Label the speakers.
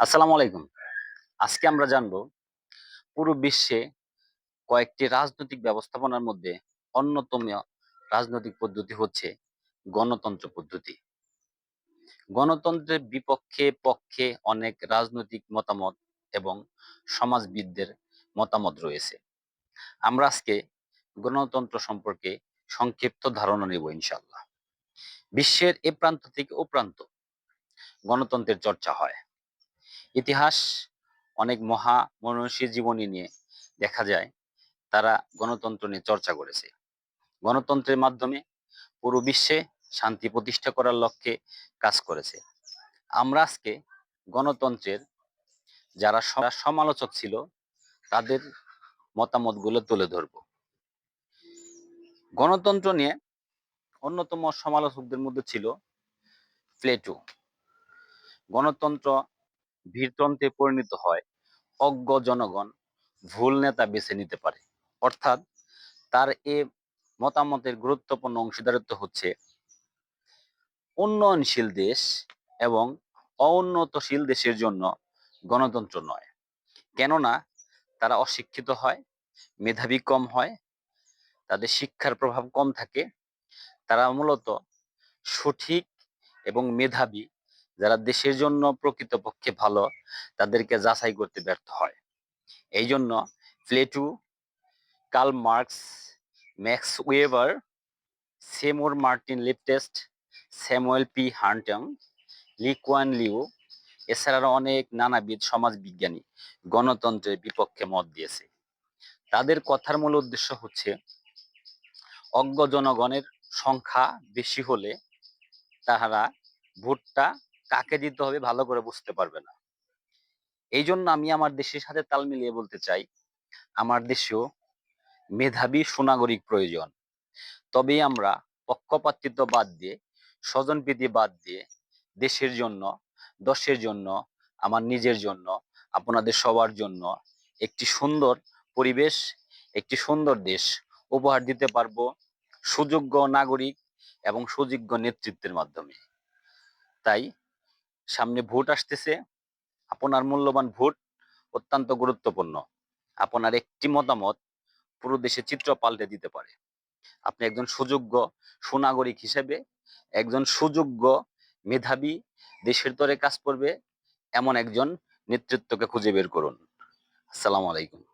Speaker 1: আসসালামু আলাইকুম। আজকে আমরা জানব পুরো বিশ্বে কয়েকটি রাজনৈতিক ব্যবস্থাপনার মধ্যে অন্যতম রাজনৈতিক পদ্ধতি হচ্ছে গণতন্ত্র পদ্ধতি। গণতন্ত্রের বিপক্ষে পক্ষে অনেক রাজনৈতিক মতামত এবং সমাজবিদদের মতামত রয়েছে। আমরা আজকে গণতন্ত্র সম্পর্কে সংক্ষিপ্ত ধারণা নেব ইনশাল্লাহ বিশ্বের এ প্রান্ত থেকে ও প্রান্ত গণতন্ত্রের চর্চা হয়। ইতিহাস অনেক মহা মনীষীর জীবনী নিয়ে দেখা যায়। তারা গণতন্ত্র নিয়ে চর্চা করেছে। গণতন্ত্রের মাধ্যমে পুরো বিশ্বে শান্তি প্রতিষ্ঠা করার লক্ষ্যে কাজ করেছে। আমরা আজকে গণতন্ত্রের যারা সমালোচক ছিল, তাদের মতামতগুলো তুলে ধরব। গণতন্ত্র নিয়ে অন্যতম সমালোচকদের মধ্যে ছিল প্লেটো। গণতন্ত্র ভীরতন্ত্রে পরিণত হয়। অজ্ঞ জনগণ ভুল নেতা বেছে নিতে পারে। অর্থাৎ তার এ মতামতের গুরুত্বপূর্ণ অংশীদারিত্ব হচ্ছে উন্নয়নশীল দেশ এবং অউন্নতশীল দেশের জন্য গণতন্ত্র নয়। কেননা তারা অশিক্ষিত হয়, মেধাবী কম হয়, তাদের শিক্ষার প্রভাব কম থাকে। তারা মূলত সঠিক এবং মেধাবী যারা দেশের জন্য প্রকৃতপক্ষে ভালো, তাদেরকে যাচাই করতে ব্যর্থ হয়। এই জন্য Plato, Karl Marx, Max Weber, Seymour Martin Lipset, Samuel P Huntington, Lee Kuan Yew, এছাড়া অনেক নানাবিধ সমাজবিজ্ঞানী গণতন্ত্রের বিপক্ষে মত দিয়েছে। তাদের কথার মূল উদ্দেশ্য হচ্ছে, অজ্ঞ জনগণের সংখ্যা বেশি হলে তাহারা ভোটটা কাকে দিতে হবে ভালো করে বুঝতে পারবে না। এই জন্য আমি আমার দেশের সাথে তাল মিলিয়ে বলতে চাই, আমার দেশেও মেধাবী সুনাগরিক প্রয়োজন। তবেই আমরা পক্ষপাতিত্ব বাদ দিয়ে, স্বজনপ্রীতি বাদ দিয়ে, দেশের জন্য, দশের জন্য, আমার নিজের জন্য, আপনাদের সবার জন্য একটি সুন্দর পরিবেশ, একটি সুন্দর দেশ উপহার দিতে পারব সুযোগ্য নাগরিক এবং সুযোগ্য নেতৃত্বের মাধ্যমে। তাই সামনে ভোট আসতেছে, আপনার মূল্যবান ভোট অত্যন্ত গুরুত্বপূর্ণ। আপনার একটি মতামত পুরো দেশে চিত্র পাল্টে দিতে পারে। আপনি একজন সুযোগ্য সুনাগরিক হিসেবে, একজন সুযোগ্য মেধাবী দেশের তরে কাজ করবে, এমন একজন নেতৃত্বকে খুঁজে বের করুন। আসসালামু আলাইকুম।